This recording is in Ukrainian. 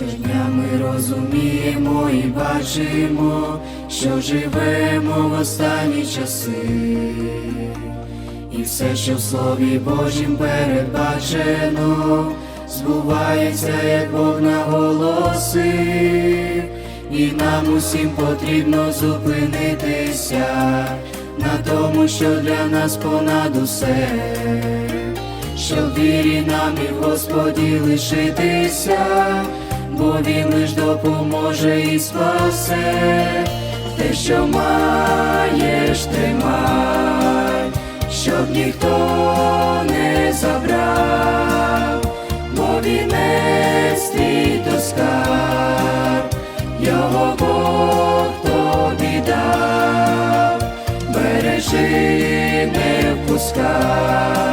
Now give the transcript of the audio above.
Щодня ми розуміємо і бачимо, що живемо в останні часи, і все, що в Слові Божім передбачено, збувається, як Бог наголосив, і нам усім потрібно зупинитися на тому, що для нас понад усе. Щоб вірі нам і в Господі лишитися, Він лиш допоможе і спасе, те, що маєш, тримай, щоб ніхто не забрав, бо вінець твій то скарб, його Бог тобі дав, бережи, не впускай